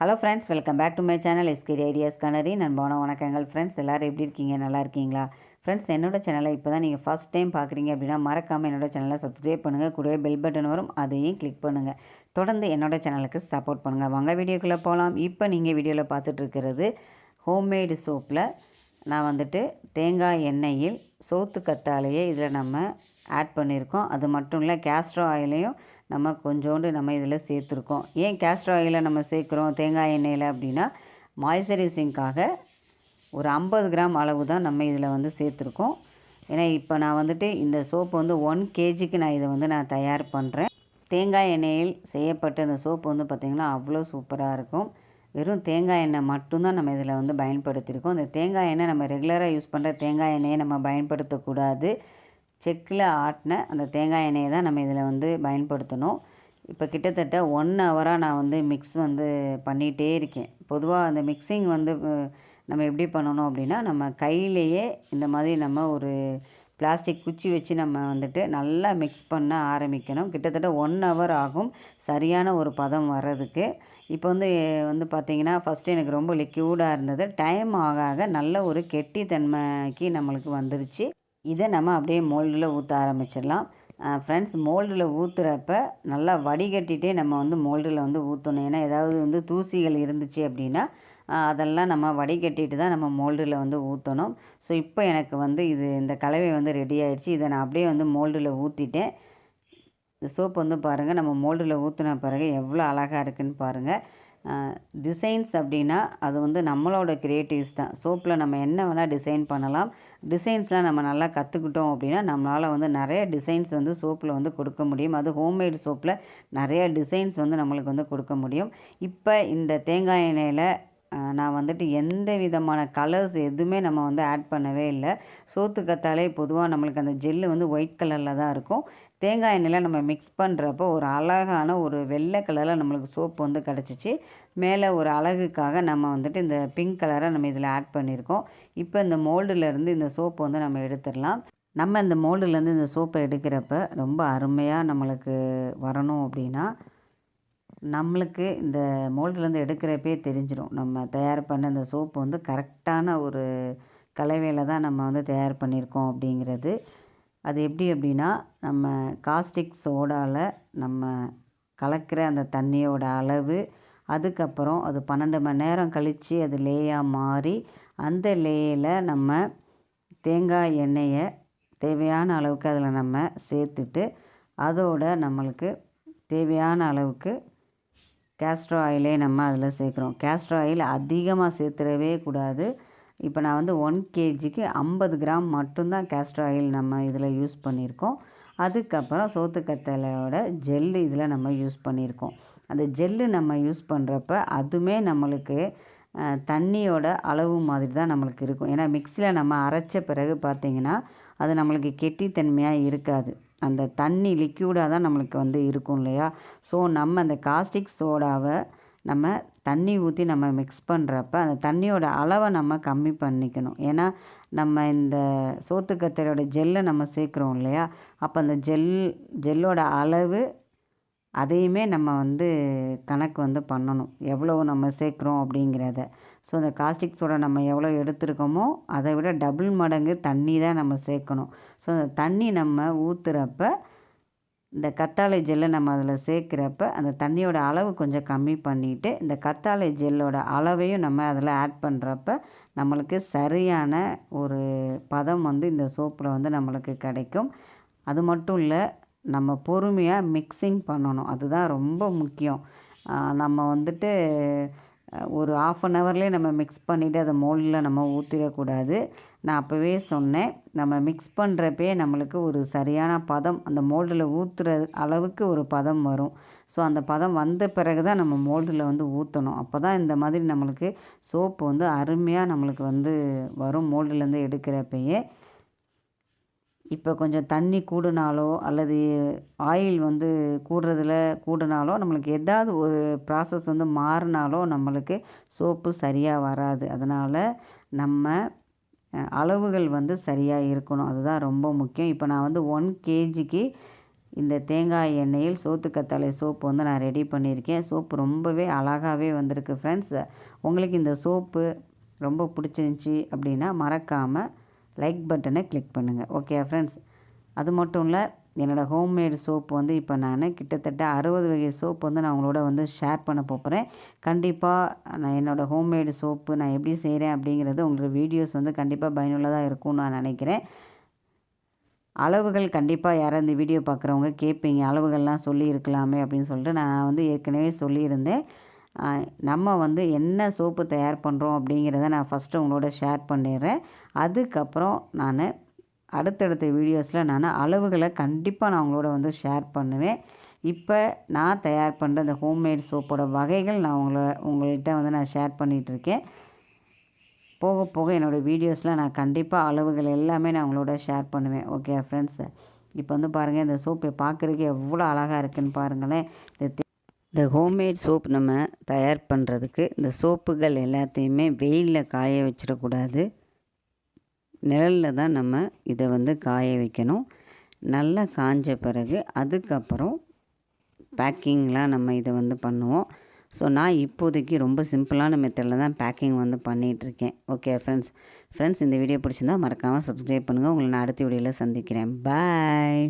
Hello friends welcome back to my channel SKD ideas canary நண்பான வணக்கங்கள் friends எல்லோரும் எப்படி இருக்கீங்க? நல்லா இருக்கீங்களா? ஃப்ரெண்ட்ஸ் என்னோட சேனலை இப்போ தான் நீங்கள் ஃபஸ்ட் டைம் பார்க்குறீங்க அப்படின்னா மறக்காமல் என்னோட சேனலை சப்ஸ்கிரைப் பண்ணுங்கள் கூடவே பெல் பட்டன் வரும் அதையும் கிளிக் பண்ணுங்கள் தொடர்ந்து என்னோட சேனலுக்கு சப்போர்ட் பண்ணுங்கள் வாங்க வீடியோக்குள்ளே போகலாம் இப்போ நீங்கள் வீடியோவில் பார்த்துட்ருக்கிறது ஹோம்மேடு சோப்பில் நான் வந்துட்டு தேங்காய் எண்ணெயில் சோத்து கத்தாழையை இதில் நம்ம ஆட் பண்ணியிருக்கோம். அது மட்டும் இல்லை கேஸ்ட்ரோ ஆயிலையும் நம்ம கொஞ்சோண்டு நம்ம இதில் சேர்த்துருக்கோம். ஏன் கேஸ்டர் ஆயிலை நம்ம சேர்க்குறோம் தேங்காய் எண்ணெயில் அப்படின்னா மாய்ஸ்சரைசிங்காக ஒரு ஐம்பது கிராம் அளவு தான் நம்ம இதில் வந்து சேர்த்துருக்கோம். ஏன்னா இப்போ நான் வந்துட்டு இந்த சோப்பு வந்து ஒன் கேஜிக்கு நான் இதை வந்து நான் தயார் பண்ணுறேன் தேங்காய் எண்ணெயில் செய்யப்பட்ட இந்த சோப்பு வந்து பார்த்திங்கன்னா அவ்வளோ சூப்பராக இருக்கும். வெறும் தேங்காய் எண்ணெய் மட்டும்தான் நம்ம இதில் வந்து பயன்படுத்தியிருக்கோம். இந்த தேங்காய் எண்ணெய் நம்ம ரெகுலராக யூஸ் பண்ணுற தேங்காய் எண்ணெயை நம்ம பயன்படுத்தக்கூடாது. செக்கில் ஆட்டின அந்த தேங்காய் எண்ணெயை தான் நம்ம இதில் வந்து பயன்படுத்தணும். இப்போ கிட்டத்தட்ட ஒன் ஹவராக நான் வந்து மிக்ஸ் வந்து பண்ணிகிட்டே இருக்கேன். பொதுவாக அந்த மிக்சிங் வந்து நம்ம எப்படி பண்ணணும் அப்படின்னா நம்ம கையிலேயே இந்த மாதிரி நம்ம ஒரு பிளாஸ்டிக் குச்சி வச்சு நம்ம வந்துட்டு நல்லா மிக்ஸ் பண்ண ஆரம்பிக்கணும். கிட்டத்தட்ட ஒன் ஹவர் ஆகும் சரியான ஒரு பதம் வர்றதுக்கு. இப்போ வந்து வந்து பார்த்திங்கன்னா ஃபஸ்ட்டு எனக்கு ரொம்ப லிக்யூடாக இருந்தது. டைம் ஆக ஆக நல்ல ஒரு கெட்டித்தன்மைக்கு நம்மளுக்கு வந்துருச்சு. இதை நம்ம அப்படியே மோல்டில் ஊற்ற ஆரம்பிச்சிடலாம். ஃப்ரெண்ட்ஸ் மோல்டில் ஊற்றுறப்ப நல்லா வடிகட்டிகிட்டே நம்ம வந்து மோல்டில் வந்து ஊற்றணும் ஏன்னா ஏதாவது வந்து தூசிகள் இருந்துச்சு அப்படின்னா அதெல்லாம் நம்ம வடிகட்டிட்டு தான் நம்ம மோல்டில் வந்து ஊற்றணும் ஸோ இப்போ எனக்கு வந்து இது இந்த கலவை வந்து ரெடி ஆகிடுச்சு இதை நான் அப்படியே வந்து மோல்டில் ஊற்றிட்டேன் இந்த சோப்பு வந்து பாருங்கள் நம்ம மோல்டில் ஊற்றின பிறகு எவ்வளோ அழகாக இருக்குன்னு பாருங்கள் டிசைன்ஸ் அப்படின்னா அது வந்து நம்மளோட க்ரியேட்டிவ்ஸ் தான். சோப்பில் நம்ம என்ன வேணால் டிசைன் பண்ணலாம். டிசைன்ஸ்லாம் நம்ம நல்லா கற்றுக்கிட்டோம் அப்படின்னா நம்மளால் வந்து நிறைய டிசைன்ஸ் வந்து சோப்பில் வந்து கொடுக்க முடியும். அது ஹோம்மேடு சோப்பில் நிறைய டிசைன்ஸ் வந்து நம்மளுக்கு வந்து கொடுக்க முடியும். இப்போ இந்த தேங்காய் எண்ணெயில் நான் வந்துட்டு எந்த விதமான கலர்ஸ் எதுவுமே நம்ம வந்து ஆட் பண்ணவே இல்லை. சோத்து கத்தாலே பொதுவாக நம்மளுக்கு அந்த ஜெல்லு வந்து ஒயிட் கலரில் தான் இருக்கும். தேங்காய் எண்ணெயில் நம்ம மிக்ஸ் பண்ணுறப்போ ஒரு அழகான ஒரு வெள்ளை கலரில் நம்மளுக்கு சோப்பு வந்து கிடச்சிச்சு. மேலே ஒரு அழகுக்காக நம்ம வந்துட்டு இந்த பிங்க் கலரை நம்ம இதில் ஆட் பண்ணியிருக்கோம். இப்போ இந்த மோல்டுலேருந்து இந்த சோப்பு வந்து நம்ம எடுத்துடலாம். நம்ம இந்த மோல்டுலேருந்து இந்த சோப்பை எடுக்கிறப்ப ரொம்ப அருமையாக நம்மளுக்கு வரணும் அப்படின்னா நம்மளுக்கு இந்த மோல்டுலேருந்து எடுக்கிறப்பே தெரிஞ்சிடும் நம்ம தயார் பண்ண இந்த சோப்பு வந்து கரெக்டான ஒரு கலவையில் தான் நம்ம வந்து தயார் பண்ணியிருக்கோம் அப்படிங்கிறது. அது எப்படி அப்படின்னா நம்ம காஸ்டிக் சோடாவில் நம்ம கலக்கிற அந்த தண்ணியோட அளவு அதுக்கப்புறம் அது பன்னெண்டு மணி நேரம் கழித்து அது லேயாக மாறி அந்த லேயில் நம்ம தேங்காய் எண்ணெயை தேவையான அளவுக்கு அதில் நம்ம சேர்த்துட்டு அதோட நம்மளுக்கு தேவையான அளவுக்கு கேஸ்ட்ரோ ஆயிலே நம்ம அதில் சேர்க்குறோம். கேஸ்ட்ரோ ஆயில் அதிகமாக சேர்த்துடவே கூடாது. இப்போ நான் வந்து ஒன் கேஜிக்கு ஐம்பது கிராம் மட்டும்தான் கேஸ்ட்ரோ ஆயில் நம்ம இதில் யூஸ் பண்ணியிருக்கோம். அதுக்கப்புறம் சோத்துக்கத்தலையோட ஜெல்லு இதில் நம்ம யூஸ் பண்ணியிருக்கோம். அந்த ஜெல்லு நம்ம யூஸ் பண்ணுறப்ப அதுவுமே நம்மளுக்கு தண்ணியோட அளவு மாதிரி தான் நம்மளுக்கு இருக்கும். ஏன்னா மிக்சியில் நம்ம அரைச்ச பிறகு பார்த்திங்கன்னா அது நம்மளுக்கு கெட்டித்தன்மையாக இருக்காது. அந்த தண்ணி லிக்யூடாக தான் நம்மளுக்கு வந்து இருக்கும் இல்லையா? ஸோ நம்ம அந்த காஸ்டிக் சோடாவை நம்ம தண்ணி ஊற்றி நம்ம மிக்ஸ் பண்ணுறப்ப அந்த தண்ணியோட அளவை நம்ம கம்மி பண்ணிக்கணும். ஏன்னா நம்ம இந்த சோத்துக்கத்தரோட ஜெல்லை நம்ம சேர்க்குறோம் இல்லையா? அப்போ அந்த ஜெல் ஜெல்லோட அளவு அதையுமே நம்ம வந்து கணக்கு வந்து பண்ணணும். எவ்வளோ நம்ம சேர்க்குறோம் அப்படிங்கிறத. ஸோ அந்த காஸ்டிக் சோடா நம்ம எவ்வளோ எடுத்திருக்கோமோ அதை விட டபுள் மடங்கு தண்ணி தான் நம்ம சேர்க்கணும். ஸோ அந்த தண்ணி நம்ம ஊற்றுறப்ப இந்த கத்தாழை ஜெல்லை நம்ம அதில் சேர்க்குறப்ப அந்த தண்ணியோட அளவு கொஞ்சம் கம்மி பண்ணிவிட்டு இந்த கத்தாழை ஜெல்லோட அளவையும் நம்ம அதில் ஆட் பண்ணுறப்ப நம்மளுக்கு சரியான ஒரு பதம் வந்து இந்த சோப்பில் வந்து நம்மளுக்கு கிடைக்கும். அது மட்டும் இல்லை நம்ம பொறுமையாக மிக்சிங் பண்ணணும். அதுதான் ரொம்ப முக்கியம். நம்ம வந்துட்டு ஒரு ஆஃப் அன் ஹவர்லேயே நம்ம மிக்ஸ் பண்ணிவிட்டு அதை மோல்டில் நம்ம ஊற்றிடக்கூடாது நான் அப்போவே சொன்னேன் நம்ம மிக்ஸ் பண்ணுறப்பே நம்மளுக்கு ஒரு சரியான பதம் அந்த மோல்டில் ஊற்றுற அளவுக்கு ஒரு பதம் வரும். ஸோ அந்த பதம் வந்த பிறகு தான் நம்ம மோல்டில் வந்து ஊற்றணும் அப்போ தான் இந்த மாதிரி நம்மளுக்கு சோப்பு வந்து அருமையாக நம்மளுக்கு வந்து வரும் மோல்டுலேருந்து எடுக்கிறப்பயே. இப்போ கொஞ்சம் தண்ணி கூடுனாலோ அல்லது ஆயில் வந்து கூடுறதுல கூடுனாலோ நம்மளுக்கு ஏதாவது ஒரு ப்ராசஸ் வந்து மாறினாலோ நம்மளுக்கு சோப்பு சரியாக வராது. அதனால் நம்ம அளவுகள் வந்து சரியாக இருக்கணும். அதுதான் ரொம்ப முக்கியம். இப்போ நான் வந்து ஒன் கேஜிக்கு இந்த தேங்காய் எண்ணெயில் சோத்துக்கத்தாழை சோப்பு வந்து நான் ரெடி பண்ணியிருக்கேன். சோப்பு ரொம்பவே அழகாகவே வந்திருக்கு ஃப்ரெண்ட்ஸ் உங்களுக்கு இந்த சோப்பு ரொம்ப பிடிச்சிருந்துச்சி அப்படின்னா மறக்காமல் லைக் பட்டனை கிளிக் பண்ணுங்கள் ஓகே ஃப்ரெண்ட்ஸ் அது மட்டும் இல்லை என்னோடய ஹோம்மேடு சோப்பு வந்து இப்போ நான் கிட்டத்தட்ட அறுபது வகை சோப்பு வந்து நான் உங்களோட வந்து ஷேர் பண்ண போகிறேன் கண்டிப்பாக நான் என்னோடய ஹோம்மேடு சோப்பு நான் எப்படி செய்கிறேன் அப்படிங்கிறது உங்களுக்கு வீடியோஸ் வந்து கண்டிப்பாக பயனுள்ளதாக இருக்கும்னு நான் நினைக்கிறேன். அளவுகள் கண்டிப்பாக யாராவது இந்த வீடியோ பார்க்குறவங்க கேட்பீங்க அளவுகள்லாம் சொல்லியிருக்கலாமே அப்படின்னு சொல்லிட்டு நான் வந்து ஏற்கனவே சொல்லியிருந்தேன். நம்ம வந்து என்ன சோப்பு தயார் பண்ணுறோம் அப்படிங்கிறத நான் ஃபஸ்ட்டு உங்களோட ஷேர் பண்ணிடுறேன். அதுக்கப்புறம் நான் அடுத்தடுத்த வீடியோஸில் நான் அளவுகளை கண்டிப்பாக நான் உங்களோட வந்து ஷேர் பண்ணுவேன். இப்போ நான் தயார் பண்ணுற இந்த ஹோம்மேட் சோப்போட வகைகள் நான் உங்களை உங்கள்கிட்ட வந்து நான் ஷேர் பண்ணிகிட்ருக்கேன் போக போக என்னோடய வீடியோஸில் நான் கண்டிப்பாக அளவுகள் எல்லாமே நான் உங்களோட ஷேர் பண்ணுவேன். ஓகே ஃப்ரெண்ட்ஸ் இப்போ வந்து பாருங்கள் இந்த சோப்பை பார்க்குறதுக்கு எவ்வளோ அழகாக இருக்குதுன்னு பாருங்களேன். இந்த ஹோம்மேட் சோப் நம்ம தயார் பண்ணுறதுக்கு இந்த சோப்புகள் எல்லாத்தையுமே வெயிலில் காய வச்சிடக்கூடாது. நிழலில் தான் நம்ம இதை வந்து காய வைக்கணும். நல்லா காஞ்ச பிறகு அதுக்கப்புறம் பேக்கிங்லாம் நம்ம இதை வந்து பண்ணுவோம். ஸோ நான் இப்போதைக்கு ரொம்ப சிம்பிளான மெத்தடில் தான் பேக்கிங் வந்து பண்ணிகிட்ருக்கேன் ஓகே ஃப்ரெண்ட்ஸ் ஃப்ரெண்ட்ஸ் இந்த வீடியோ பிடிச்சிருந்தா மறக்காமல் சப்ஸ்கிரைப் பண்ணுங்கள் உங்களை நான் அடுத்த வீடியோவில் சந்திக்கிறேன். பாய்